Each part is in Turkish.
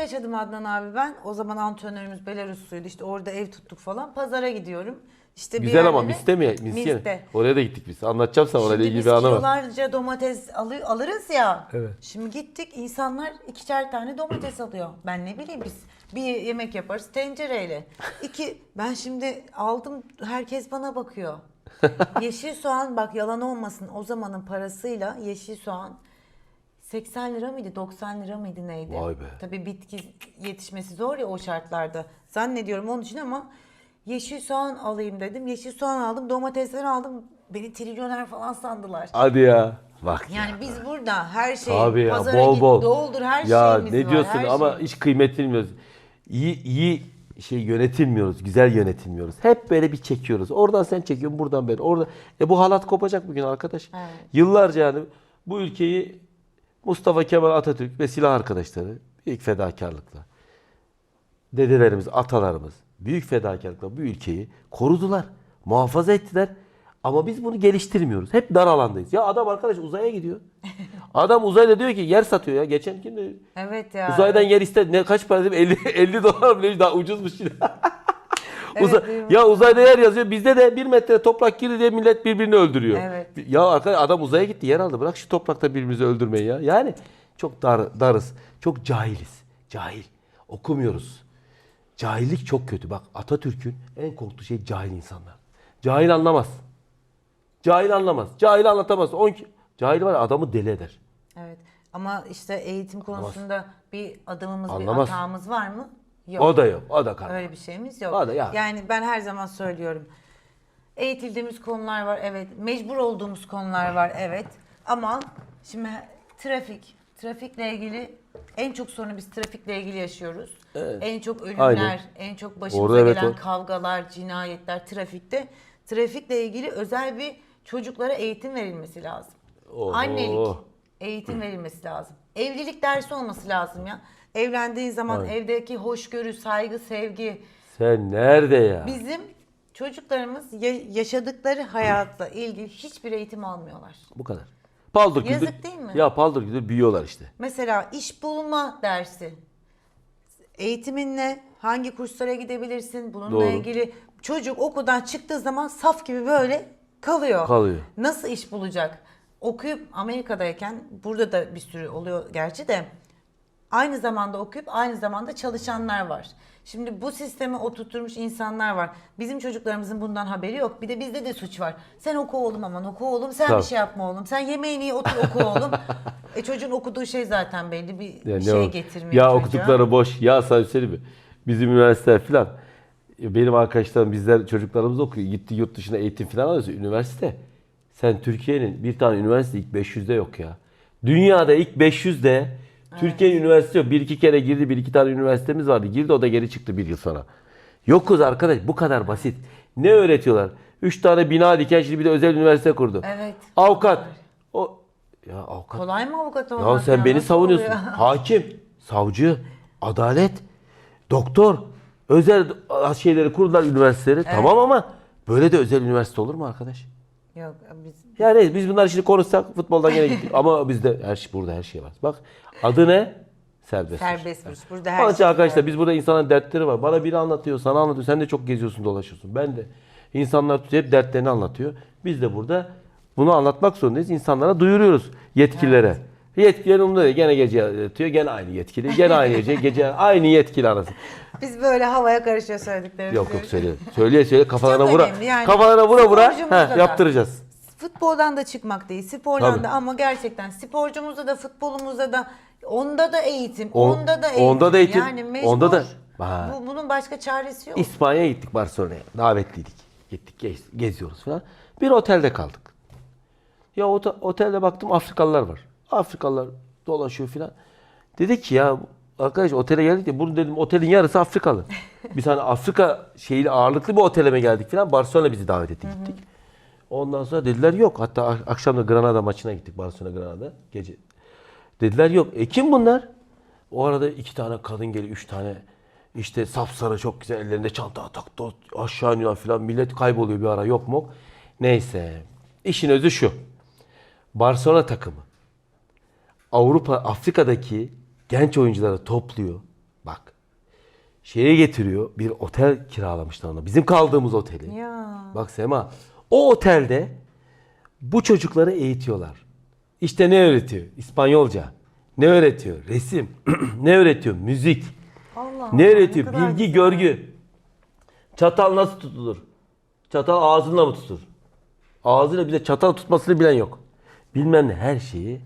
yaşadım Adnan abi ben. O zaman antrenörümüz Belarusluydu. İşte orada ev tuttuk falan. Pazara gidiyorum. İşte bir Güzel ama yerlere- miste mi? Miste. Miste. Oraya da gittik biz. Anlatacağım sana orayla Şimdi ilgili biz bir anı var. kilolarca domates alı- alırız ya. Evet. Şimdi gittik insanlar ikişer tane domates alıyor. Ben ne bileyim biz bir yemek yaparız tencereyle. İki ben şimdi aldım herkes bana bakıyor. yeşil soğan bak yalan olmasın o zamanın parasıyla yeşil soğan 80 lira mıydı 90 lira mıydı neydi? Vay be. Tabii bitki yetişmesi zor ya o şartlarda. Zannediyorum onun için ama yeşil soğan alayım dedim. Yeşil soğan aldım, domatesler aldım. Beni trilyoner falan sandılar. Hadi ya. Bak ya. Yani biz burada her şey Abi ya pazara bol git, bol. doldur her ya şeyimiz ne var. diyorsun her ama şey. hiç kıymetini bilmiyoruz. İyi iyi şey yönetilmiyoruz, güzel yönetilmiyoruz. Hep böyle bir çekiyoruz. Oradan sen çekiyorsun, buradan ben. Orada e bu halat kopacak bugün arkadaş. Evet. Yıllarca yani bu ülkeyi Mustafa Kemal Atatürk ve silah arkadaşları büyük fedakarlıkla dedelerimiz, atalarımız büyük fedakarlıkla bu ülkeyi korudular, muhafaza ettiler. Ama biz bunu geliştirmiyoruz. Hep dar alandayız. Ya adam arkadaş uzaya gidiyor. Adam uzayda diyor ki yer satıyor ya. Geçen gün de Evet ya. uzaydan yer istedi. Ne kaç para dedim? 50 50 dolar bile daha ucuzmuş Evet, Uza- duymuştum. ya uzayda yer yazıyor. Bizde de bir metre toprak girdi diye millet birbirini öldürüyor. Evet. Ya arkadaş adam uzaya gitti yer aldı. Bırak şu toprakta birbirimizi öldürmeyi ya. Yani çok dar, darız. Çok cahiliz. Cahil. Okumuyoruz. Cahillik çok kötü. Bak Atatürk'ün en korktuğu şey cahil insanlar. Cahil anlamaz. Cahil anlamaz. Cahil anlatamaz. On Cahil var adamı deli eder. Evet. Ama işte eğitim konusunda bir adımımız, Anlamaz. bir hatamız var mı? Yok. O da yok. O da kalmadı. Öyle bir şeyimiz yok. O da ya. Yani ben her zaman söylüyorum. Eğitildiğimiz konular var evet. Mecbur olduğumuz konular var evet. Ama şimdi trafik, trafikle ilgili en çok sorunu biz trafikle ilgili yaşıyoruz. En çok ölümler, Aynen. en çok başımıza Orada evet gelen o. kavgalar, cinayetler trafikte. Trafikle ilgili özel bir çocuklara eğitim verilmesi lazım. Oho. Annelik eğitim verilmesi lazım. Evlilik dersi olması lazım ya. Evlendiğin zaman Aynen. evdeki hoşgörü, saygı, sevgi. Sen nerede ya? Bizim çocuklarımız ya- yaşadıkları hayatla ilgili hiçbir eğitim almıyorlar. Bu kadar. Paldır. Yazık değil mi? Ya paldır küldür büyüyorlar işte. Mesela iş bulma dersi. Eğitiminle hangi kurslara gidebilirsin? Bununla Doğru. ilgili çocuk okuldan çıktığı zaman saf gibi böyle kalıyor. Kalıyor. Nasıl iş bulacak? Okuyup Amerika'dayken burada da bir sürü oluyor gerçi de aynı zamanda okuyup aynı zamanda çalışanlar var. Şimdi bu sisteme oturtmuş insanlar var. Bizim çocuklarımızın bundan haberi yok. Bir de bizde de suç var. Sen oku oğlum aman oku oğlum. Sen Tabii. bir şey yapma oğlum. Sen yemeğini ye otur oku oğlum. e çocuğun okuduğu şey zaten belli bir Ya ne şey o- getirmiyor Ya çocuğa. okudukları boş. Ya sana söyleyeyim mi? Bizim üniversiteler filan. Benim arkadaşlarım bizler çocuklarımız okuyor. Gitti yurt dışına eğitim filan alıyorsa üniversite. Sen Türkiye'nin bir tane üniversite ilk 500'de yok ya. Dünyada ilk 500'de Türkiye'nin üniversitesi yok. Bir iki kere girdi. Bir iki tane üniversitemiz vardı. Girdi o da geri çıktı bir yıl sonra. Yokuz arkadaş. Bu kadar basit. Ne öğretiyorlar? Üç tane bina diken şimdi bir de özel üniversite kurdu. Evet. Avukat. O ya avukat Kolay mı avukat olmak? ya sen beni Nasıl savunuyorsun. oluyor? Hakim, savcı, adalet, doktor, özel şeyleri kurdular üniversiteleri. Tamam ama böyle de özel üniversite olur mu arkadaş? Yok biz Yani biz bunları şimdi konuşsak futboldan gene gittik. ama bizde her şey burada her şey var. Bak adı ne? Serbest. vuruş. serbest vuruş. Burada her Onun için şey arkadaşlar var. biz burada insanların dertleri var. Bana biri anlatıyor, sana anlatıyor. Sen de çok geziyorsun, dolaşıyorsun. Ben de. İnsanlar hep dertlerini anlatıyor. Biz de burada bunu anlatmak zorundayız. İnsanlara duyuruyoruz yetkililere. Yetkililer umurunda değil. Gene gece yatıyor, gene aynı yetkili. Gene aynı gece, gece aynı yetkili arası. Biz böyle havaya karışıyor söylediklerimiz. Yok yok söyle. Söyleye söyle kafalarına Çok vura. önemli yani. Kafalarına vura vura Sporcumuzda heh, da. yaptıracağız. Futboldan da çıkmak değil, spordan Tabii. da ama gerçekten sporcumuzda da futbolumuzda da onda da eğitim, On- onda da eğitim. onda da eğitim, Yani mecbur. onda da- Ha. Bu, bunun başka çaresi yok. İspanya'ya gittik Barcelona'ya. Davetliydik. Gittik gez- geziyoruz falan. Bir otelde kaldık. Ya ota- otelde baktım Afrikalılar var. Afrikalılar dolaşıyor falan. Dedik ki ya arkadaş otele geldik de bunu dedim otelin yarısı Afrikalı. Biz hani Afrika şeyli ağırlıklı bir otele mi geldik falan. Barcelona bizi davet etti gittik. Ondan sonra dediler yok. Hatta ak- akşam da Granada maçına gittik. Barcelona Granada gece. Dediler yok. E kim bunlar? O arada iki tane kadın geliyor, üç tane işte sapsarı çok güzel ellerinde çanta taktı aşağı iniyor falan millet kayboluyor bir ara yok mu? Neyse. İşin özü şu. Barcelona takımı Avrupa Afrika'daki genç oyuncuları topluyor. şeye getiriyor. Bir otel kiralamışlar ona. Bizim kaldığımız oteli. Ya. Bak Sema o otelde bu çocukları eğitiyorlar. İşte ne öğretiyor? İspanyolca. Ne öğretiyor? Resim. ne öğretiyor? Müzik. Allah Ne öğretiyor? kadar Bilgi, güzel. görgü. Çatal nasıl tutulur? Çatal ağzınla mı tutulur? Ağzıyla bize çatal tutmasını bilen yok. Bilmem ne her şeyi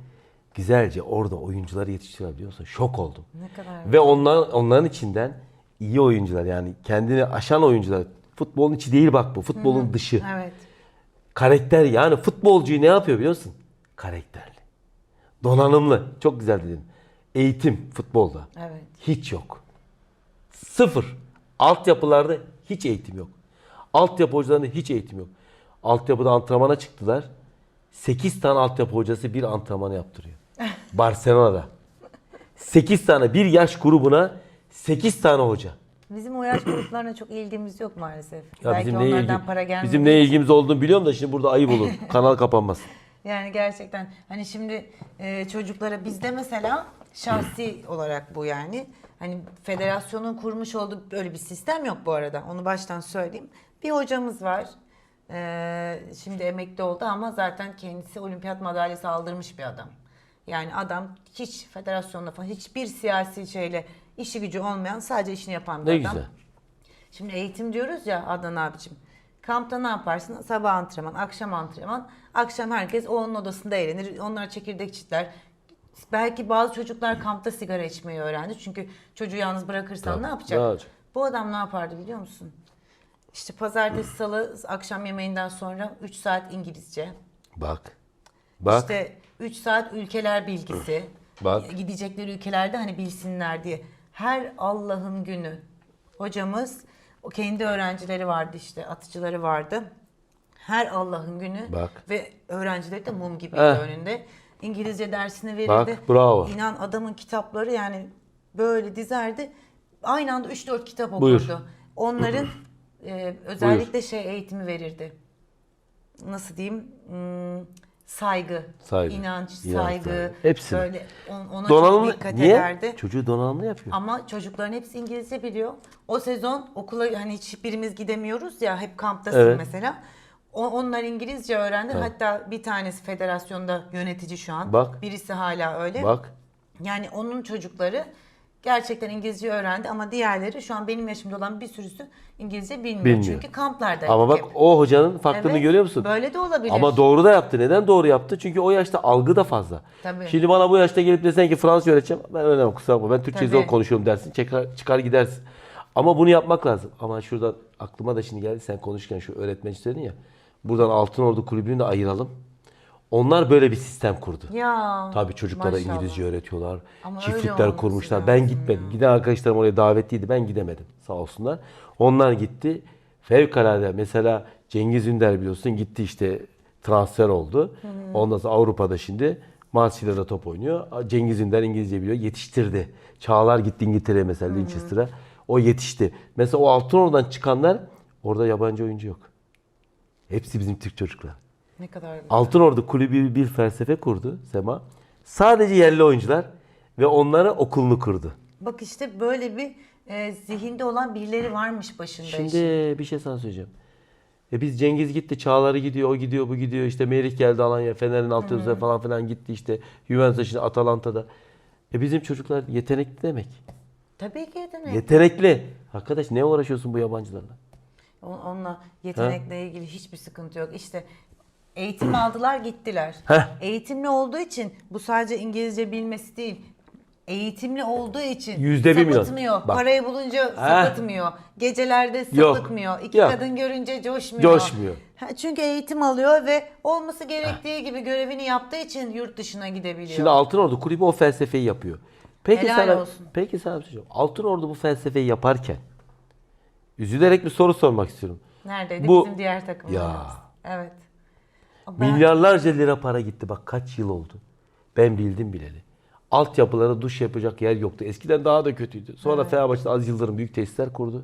güzelce orada oyuncuları yetiştirebiliyorsa şok oldum. Ne kadar Ve onlar, onların içinden iyi oyuncular yani kendini aşan oyuncular. Futbolun içi değil bak bu. Futbolun dışı. Evet. Karakter yani futbolcuyu ne yapıyor biliyor musun? Karakterli. Donanımlı. Çok güzel dedin. Eğitim futbolda. Evet. Hiç yok. Sıfır. Altyapılarda hiç eğitim yok. Altyapı hocalarında hiç eğitim yok. Altyapıda antrenmana çıktılar. 8 tane altyapı hocası bir antrenmanı yaptırıyor. Barcelona'da. 8 tane bir yaş grubuna 8 tane hoca. Bizim o yaş gruplarına çok ilgimiz yok maalesef. Ya Belki bizim onlardan ilgi, para gelmiyor. bizim ne ilgimiz olduğunu biliyorum da şimdi burada ayıp olur. Kanal kapanmaz. Yani gerçekten hani şimdi e, çocuklara bizde mesela şahsi olarak bu yani. Hani federasyonun kurmuş olduğu böyle bir sistem yok bu arada. Onu baştan söyleyeyim. Bir hocamız var. E, şimdi emekli oldu ama zaten kendisi olimpiyat madalyası aldırmış bir adam. Yani adam hiç federasyonla falan hiçbir siyasi şeyle işi gücü olmayan sadece işini yapan bir Ne adam. güzel. Şimdi eğitim diyoruz ya Adnan abicim. Kampta ne yaparsın? Sabah antrenman, akşam antrenman. Akşam herkes o onun odasında eğlenir. Onlar çekirdek çitler. Belki bazı çocuklar kampta sigara içmeyi öğrendi. Çünkü çocuğu yalnız bırakırsan ne yapacak? ne yapacak? Bu adam ne yapardı biliyor musun? İşte pazartesi, salı, akşam yemeğinden sonra 3 saat İngilizce. Bak. Bak. İşte 3 saat ülkeler bilgisi. Bak. Gidecekleri ülkelerde hani bilsinler diye. Her Allah'ın günü hocamız o kendi öğrencileri vardı işte atıcıları vardı. Her Allah'ın günü Bak. ve öğrencileri de mum gibi Eh. önünde. İngilizce dersini verirdi. Bak, bravo. İnan adamın kitapları yani böyle dizerdi. Aynı anda 3-4 kitap okurdu. Buyur. Onların e, özellikle şey eğitimi verirdi nasıl diyeyim hmm, saygı, Saygı, inanç, inanç, saygı. Hepsini. böyle on- ona çok Donanımlı. dikkat Niye? ederdi. Çocuğu donanımlı yapıyor. Ama çocukların hepsi İngilizce biliyor. O sezon okula hani hiçbirimiz gidemiyoruz ya hep kamptasın Evet. mesela. O, onlar İngilizce öğrendi. Hatta bir tanesi federasyonda yönetici şu an. Bak. Birisi hala öyle. Bak. Yani onun çocukları gerçekten İngilizce öğrendi ama diğerleri şu an benim yaşımda olan bir sürüsü İngilizce bilmiyor. Bilmiyor. Çünkü kamplarda Ama bak hep. o hocanın farklılığını Evet, görüyor musun? Böyle de olabilir. Ama doğru da yaptı. Neden doğru yaptı? Çünkü o yaşta algı da fazla. Tabii. Şimdi bana bu yaşta gelip desen ki Fransız öğreteceğim. Ben öğrenemem kusura bakma. Ben Türkçe Tabii. zor konuşuyorum dersin. Çıkar, çıkar gidersin. Ama bunu yapmak lazım. Ama şurada aklıma da şimdi geldi. Sen konuşurken şu öğretmen istedin ya. Buradan Altın Ordu Kulübü'nü de ayıralım. Onlar böyle bir sistem kurdu. Ya. Tabii çocuklara maşallah. İngilizce öğretiyorlar. Ama Çiftlikler kurmuşlar. Ben gitmedim. Giden arkadaşlarım oraya davetliydi. Ben gidemedim. Sağ olsunlar. Onlar gitti. Fevkalade mesela Cengiz Ünder biliyorsun gitti işte transfer oldu. Ondan sonra Avrupa'da şimdi Marsilya'da top oynuyor. Cengiz Ünder İngilizce biliyor. Yetiştirdi. Çağlar gitti İngiltere'ye mesela Linchester'a. O yetişti. Mesela o altın oradan çıkanlar orada yabancı oyuncu yok. Hepsi bizim Türk çocuklar. Ne kadar. Altın Ordu kulübü bir felsefe kurdu Sema. Sadece yerli oyuncular ve onlara okulunu kurdu. Bak işte böyle bir e, zihinde olan birileri varmış başında Şimdi işin. bir şey sana söyleyeceğim. E biz Cengiz gitti, Çağlar'ı gidiyor, o gidiyor, bu gidiyor. İşte Merih geldi Alanya, Fener'in altyapısına falan filan gitti işte. Juventus'a şimdi Atalanta'da. E bizim çocuklar yetenekli demek. Tabii ki yetenek. Yetenekli. Arkadaş ne uğraşıyorsun bu yabancılarla? On- Onunla yetenekle ilgili hiçbir sıkıntı yok. İşte eğitim aldılar gittiler. Heh. Eğitimli olduğu için bu sadece İngilizce bilmesi değil. Eğitimli olduğu için Yüzde bir milyon. sapıtmıyor. Bak. Parayı bulunca sapıtmıyor. Gecelerde Yok. sapıtmıyor. İki Yok. kadın görünce coşmuyor. Coşmuyor. Ha, çünkü eğitim alıyor ve olması gerektiği gibi görevini yaptığı için yurt dışına gidebiliyor. Şimdi Altın Ordu kulübü o felsefeyi yapıyor. Peki Helal sana, olsun. peki sana bir şey söyleyeyim. Altın Ordu bu felsefeyi yaparken üzülerek bir soru sormak istiyorum. Neredeydi Bu- bizim diğer takımlarımız? Ya. Evet. Ben- Milyarlarca lira para gitti. Bak kaç yıl oldu. Ben bildim bileli. Altyapılara duş yapacak yer yoktu. Eskiden daha da kötüydü. Sonra Fenerbahçe'de Aziz Yıldırım büyük tesisler kurdu.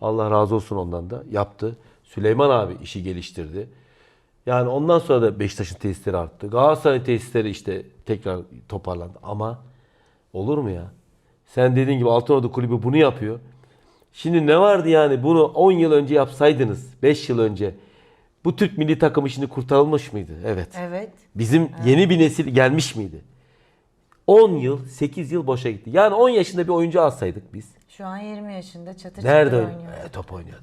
Allah razı olsun ondan da. Yaptı. Süleyman abi işi geliştirdi. Yani ondan sonra da Beşiktaş'ın tesisleri arttı. Galatasaray tesisleri işte tekrar toparlandı. Ama olur mu ya? Sen dediğin gibi Altınordu Kulübü bunu yapıyor. Şimdi ne vardı yani bunu 10 yıl önce yapsaydınız, 5 yıl önce bu Türk milli takımı şimdi kurtarılmış mıydı? Evet. Evet. Bizim yeni bir nesil gelmiş miydi? 10 yıl, 8 yıl boşa gitti. Yani 10 yaşında bir oyuncu alsaydık biz. Şu an 20 yaşında çatır Nerede çatır oynuyor? oynuyor. E, top oynuyordu.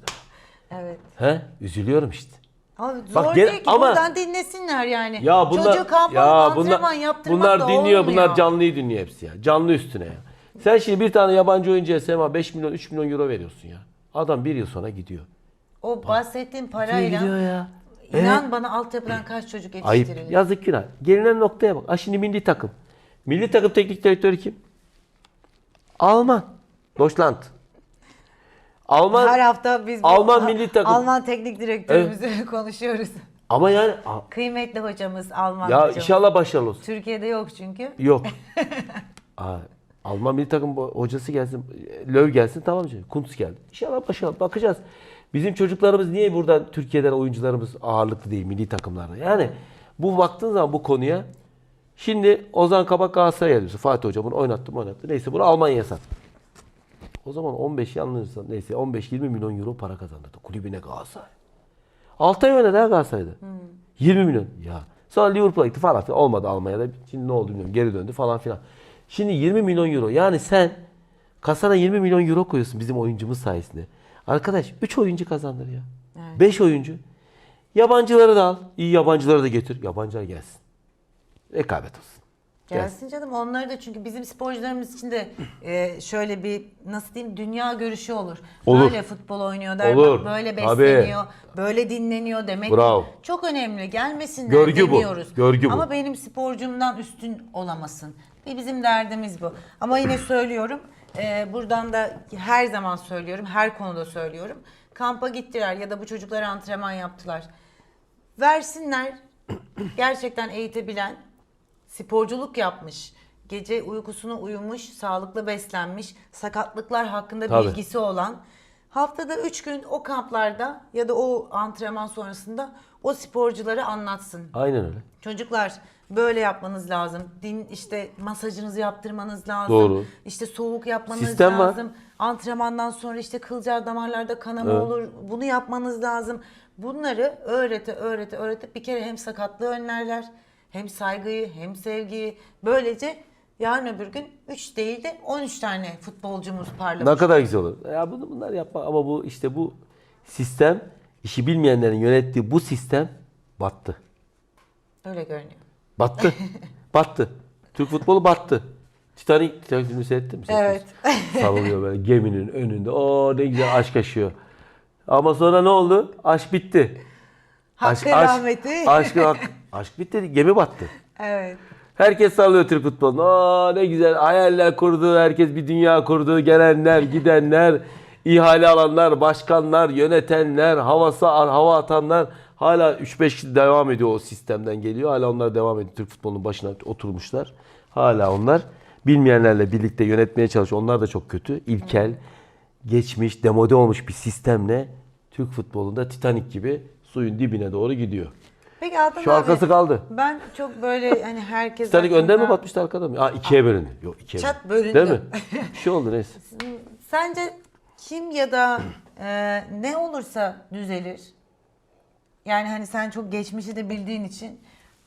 Evet. He? Üzülüyorum işte. Abi zor Bak gene- değil ki ama- buradan dinlesinler yani. Ya bunlar Çocuğu kampanya ya antrenman bunlar yaptırmak bunlar da dinliyor, olmuyor. bunlar canlıyı dinliyor hepsi ya. Canlı üstüne ya. Sen şimdi bir tane yabancı oyuncuya Sema 5 milyon 3 milyon euro veriyorsun ya. Adam bir yıl sonra gidiyor. O bahsettiğim Gidiyor parayla ya. inan bana altyapıdan kaç çocuk Ayıp. yetiştirilir. Yazık günah. Gelinen noktaya bak. Ha şimdi milli takım. Milli takım teknik direktörü kim? Alman. Deutschland. Alman. Her hafta biz bu Alman milli takım. Alman teknik direktörümüzü konuşuyoruz. Ama yani a- Kıymetli hocamız Alman ya hocamız. inşallah başarılı olsun. Türkiye'de yok çünkü. Yok. Aa, Alman milli takım hocası gelsin, Löw gelsin tamam mı? Kuntz geldi. İnşallah başarılı. Bakacağız. Bizim çocuklarımız niye buradan Türkiye'den oyuncularımız ağırlıklı değil milli takımlarda? Yani bu baktığın zaman bu konuya şimdi Ozan Kabak Galatasaray'a geliyorsun. Fatih Hoca bunu oynattı mı oynattı. Neyse bunu Almanya'ya sat. O zaman 15 yanılırsa neyse 15-20 milyon euro para kazandırdı kulübüne Galatasaray. 6 ay oynadı ha Galatasaray'da. 20 milyon. Ya. Sonra Liverpool'a gitti falan filan. Olmadı Almanya'da. Şimdi ne oldu bilmiyorum. Geri döndü falan filan. Şimdi 20 milyon euro. Yani sen kasana 20 milyon euro koyuyorsun bizim oyuncumuz sayesinde. Arkadaş 3 oyuncu kazandır ya. 5 oyuncu. Yabancıları da al. İyi yabancıları da getir. Yabancılar gelsin. Rekabet olsun. Gelsin canım onları da çünkü bizim sporcularımız için de e, şöyle bir nasıl diyeyim dünya görüşü olur. Olur. Böyle futbol oynuyorlar, Olur. bak böyle besleniyor, böyle dinleniyor demek. Bravo. Çok önemli. Gelmesinler Görgü bu. demiyoruz. Görgü bu. Ama benim sporcumdan üstün olamasın. Bir bizim derdimiz bu. Ama yine söylüyorum. E, buradan da her zaman söylüyorum. Her konuda söylüyorum. Kampa gittiler ya da bu çocuklara antrenman yaptılar. Versinler gerçekten eğitebilen, sporculuk yapmış, gece uykusuna uyumuş, sağlıklı beslenmiş, sakatlıklar hakkında Tabii. bilgisi olan, haftada 3 gün o kamplarda ya da o antrenman sonrasında o sporculara anlatsın. Aynen öyle. Çocuklar böyle yapmanız lazım. Din işte masajınızı yaptırmanız lazım. Doğru. İşte soğuk yapmanız Sistem var. lazım. Antrenmandan sonra işte kılcal damarlarda kanama Evet. olur. Bunu yapmanız lazım. Bunları öğrete öğrete öğrete bir kere hem sakatlığı önlerler, hem saygıyı, hem sevgiyi. Böylece yarın öbür gün 3 değil de 13 tane futbolcumuz parlamış. Ne kadar güzel olur. Ya bunu bunlar yapma ama bu işte bu sistem işi bilmeyenlerin yönettiği bu sistem battı. Öyle görünüyor. Battı. battı. Türk futbolu battı. Titanic, Titanic filmi seyrettin mi? Evet. Sarılıyor böyle geminin önünde. O ne güzel aşk yaşıyor. Ama sonra ne oldu? Aşk bitti. Hakkı rahmeti. Aşk, aşk, aşk bitti. Gemi battı. Evet. Herkes sallıyor Türk futbolunu. Aa ne güzel hayaller kurdu. Herkes bir dünya kurdu. Gelenler, gidenler, ihale alanlar, başkanlar, yönetenler, havası hava atanlar hala 3-5 kişi devam ediyor o sistemden geliyor. Hala onlar devam ediyor. Türk futbolunun başına oturmuşlar. Hala onlar bilmeyenlerle birlikte yönetmeye çalışıyor. Onlar da çok kötü. İlkel, geçmiş, demode olmuş bir sistemle Türk futbolunda Titanic gibi suyun dibine doğru gidiyor. Peki Adnan Şu abi, arkası kaldı. Ben çok böyle hani herkes Titanic önde mi batmıştı arkada mı? Aa ikiye bölündü. Yok ikiye Çat bölündü. bölündü. Değil mi? Bir şey oldu neyse. Sence kim ya da e, ne olursa düzelir? Yani hani sen çok geçmişi de bildiğin için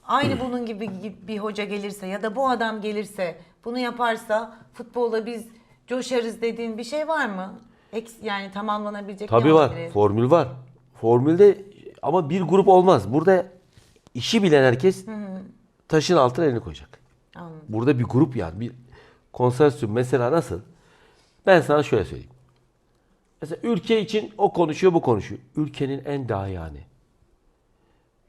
aynı bunun gibi bir hoca gelirse ya da bu adam gelirse bunu yaparsa futbolda biz coşarız dediğin bir şey var mı? Eks, yani tamamlanabilecek Tabii bir var. hamle. Formül var. Formülde ama bir grup olmaz. Burada işi bilen herkes taşın altına elini koyacak. Anladım. Burada bir grup yani bir konsorsiyum mesela nasıl? Ben sana şöyle söyleyeyim. Mesela ülke için o konuşuyor bu konuşuyor. Ülkenin en daha yani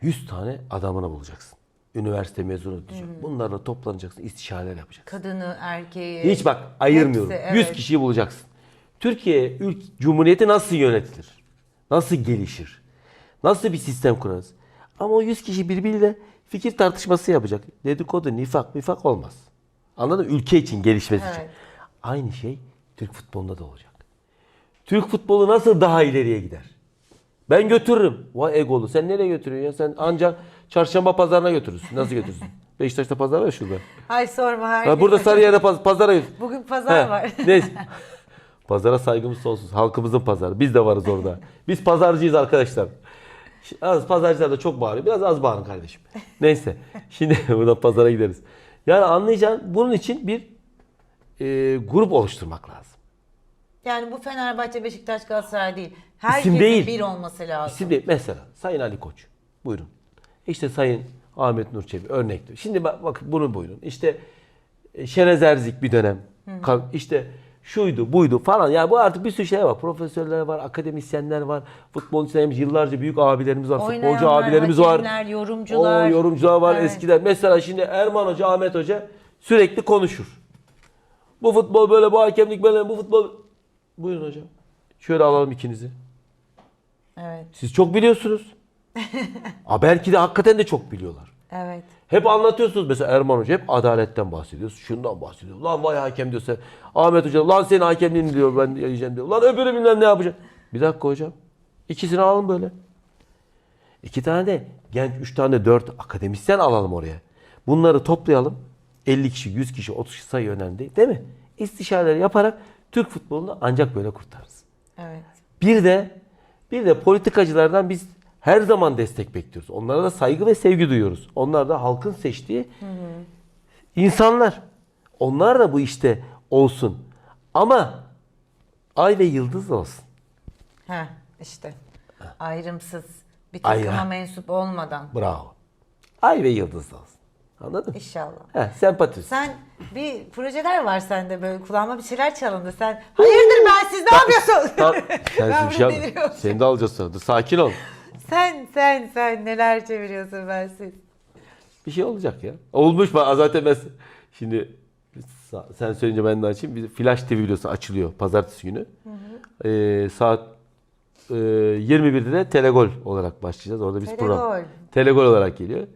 100 tane adamını bulacaksın. Üniversite mezunu diyecek. Bunlarla toplanacaksın, istişareler yapacaksın. Kadını, erkeği. Hiç bak ayırmıyorum. Hepsi, 100 evet. kişiyi bulacaksın. Türkiye ülk cumhuriyeti nasıl yönetilir? Nasıl gelişir? Nasıl bir sistem kurarız? Ama o 100 kişi birbiriyle fikir tartışması yapacak. Dedikodu, nifak, mifak olmaz. Anladın mı? Ülke için, gelişmesi için. Evet. Aynı şey Türk futbolunda da olacak. Türk futbolu nasıl daha ileriye gider? Ben götürürüm. Vay egolu. Sen nereye götürüyorsun ya? Sen ancak çarşamba pazarına götürürsün. Nasıl götürürsün? Beşiktaş'ta pazar var ya şurada. Ay sorma her burada Sarıyer'de paz- pazara götür. Bugün pazar He, var. Neyse. Pazara saygımız sonsuz. Halkımızın pazarı. Biz de varız orada. Biz pazarcıyız arkadaşlar. Az pazarcılar da çok bağırıyor. Biraz az bağırın kardeşim. Neyse. Şimdi buradan pazara gideriz. Yani anlayacağın bunun için bir e, grup oluşturmak lazım. Yani bu Fenerbahçe, Beşiktaş, Galatasaray değil. Herkesin değil. bir olması lazım. İsim değil. Mesela Sayın Ali Koç. Buyurun. İşte Sayın Ahmet Nur Çebi örnektir. Şimdi bak, bak bunu buyurun. İşte e, Şenez Erzik bir dönem. Kal- İşte şuydu buydu falan. Yani bu artık bir sürü şey var. Profesörler var, akademisyenler var. Futbolcularımız yıllarca büyük abilerimiz var. Futbolcu Oynayanlar, abilerimiz var. yorumcular. O yorumcular var Evet. eskiden. Mesela şimdi Erman Hoca, Ahmet Hoca sürekli konuşur. Bu futbol böyle, bu hakemlik böyle, bu futbol... Buyurun hocam. Şöyle alalım ikinizi. Evet, Siz çok biliyorsunuz. Aa, belki de hakikaten de çok biliyorlar. evet. Hep anlatıyorsunuz mesela Erman Hoca hep adaletten bahsediyoruz. Şundan bahsediyor. Lan vay hakem diyorsa Ahmet Hoca lan senin hakemliğini diyor ben yiyeceğim diyor. Lan öbürü bilmem ne yapacak. Bir dakika hocam. İkisini alalım böyle. İki tane de genç, üç tane de dört akademisyen alalım oraya. Bunları toplayalım. 50 kişi, 100 kişi, 30 kişi sayı önemli değil. Değil mi? İstişareler yaparak Türk futbolunu ancak böyle kurtarırız. Evet. Bir de bir de politikacılardan biz her zaman destek bekliyoruz. Onlara da saygı ve sevgi duyuyoruz. Onlar da halkın seçtiği insanlar. Onlar da bu işte olsun. Ama ay ve yıldız olsun. Heh, işte. Ayrımsız. Bir takıma Ayrı. mensup olmadan. Bravo. Ay ve yıldız olsun. Anladın mı? İnşallah. Heh, sempati. Sen bir projeler var sende böyle kulağıma bir şeyler çalındı. Sen hayırdır ben siz ne yapıyorsun? Sen Ben bir şey deliriyorum. Seni de alacağız sonra. Dur, sakin ol. sen sen sen neler çeviriyorsun ben siz. Bir şey olacak ya. Olmuş bak zaten ben şimdi sa- sen söyleyince ben de açayım. Bir Flash TV biliyorsun açılıyor pazartesi günü. Ee, saat e, 21'de de Telegol olarak başlayacağız. Orada biz Telegol. program. Telegol olarak geliyor.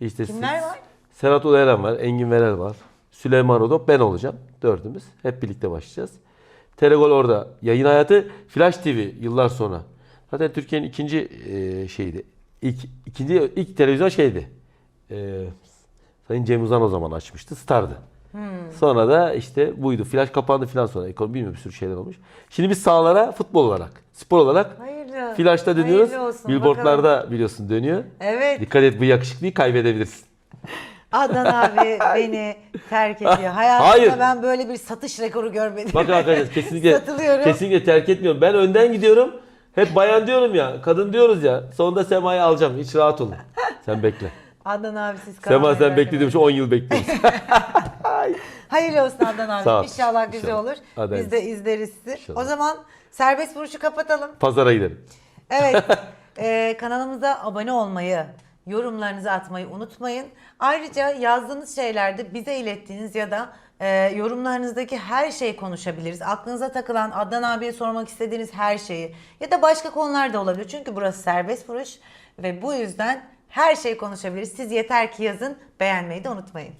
İşte Kimler siz- var? Serhat Ulayan var, Engin Verel var. Süleyman Rodop, ben olacağım. Dördümüz. Hep birlikte başlayacağız. Telegol orada. Yayın hayatı Flash TV yıllar sonra. Zaten Türkiye'nin ikinci e, şeydi. İlk, ikinci, ilk televizyon şeydi. E, Sayın Cem Uzan o zaman açmıştı. Star'dı. Sonra da işte buydu. Flash kapandı filan sonra. Ekonomi bilmiyorum bir sürü şeyler olmuş. Şimdi biz sahalara futbol olarak, spor olarak Hayırlı. Flash'ta dönüyoruz. Hayırlı olsun, Billboardlarda biliyorsun dönüyor. Evet. Dikkat et bu yakışıklıyı kaybedebilirsin. Adnan abi beni terk ediyor. Hayatımda Hayır. ben böyle bir satış rekoru görmedim. Bakın arkadaşlar kesinlikle Satılıyorum. kesinlikle terk etmiyorum. Ben önden gidiyorum. Hep bayan diyorum ya, kadın diyoruz ya. Sonunda Sema'yı alacağım. Hiç rahat olun. Sen bekle. Adnan abi siz Sema kalmaya sen bakın. bekle diyormuş 10 yıl bekliyoruz. Hayırlı olsun Adnan abi. Sağ ol. İnşallah güzel İnşallah. olur. Hadi Biz de izleriz sizi. İnşallah. O zaman serbest vuruşu kapatalım. Pazara gidelim. Evet. e, kanalımıza abone olmayı, yorumlarınızı atmayı unutmayın. Ayrıca yazdığınız şeylerde bize ilettiğiniz ya da e, yorumlarınızdaki her şeyi konuşabiliriz. Aklınıza takılan Adnan abiye sormak istediğiniz her şeyi ya da başka konular da olabilir. Çünkü burası serbest vuruş ve bu yüzden her şeyi konuşabiliriz. Siz yeter ki yazın, beğenmeyi de unutmayın.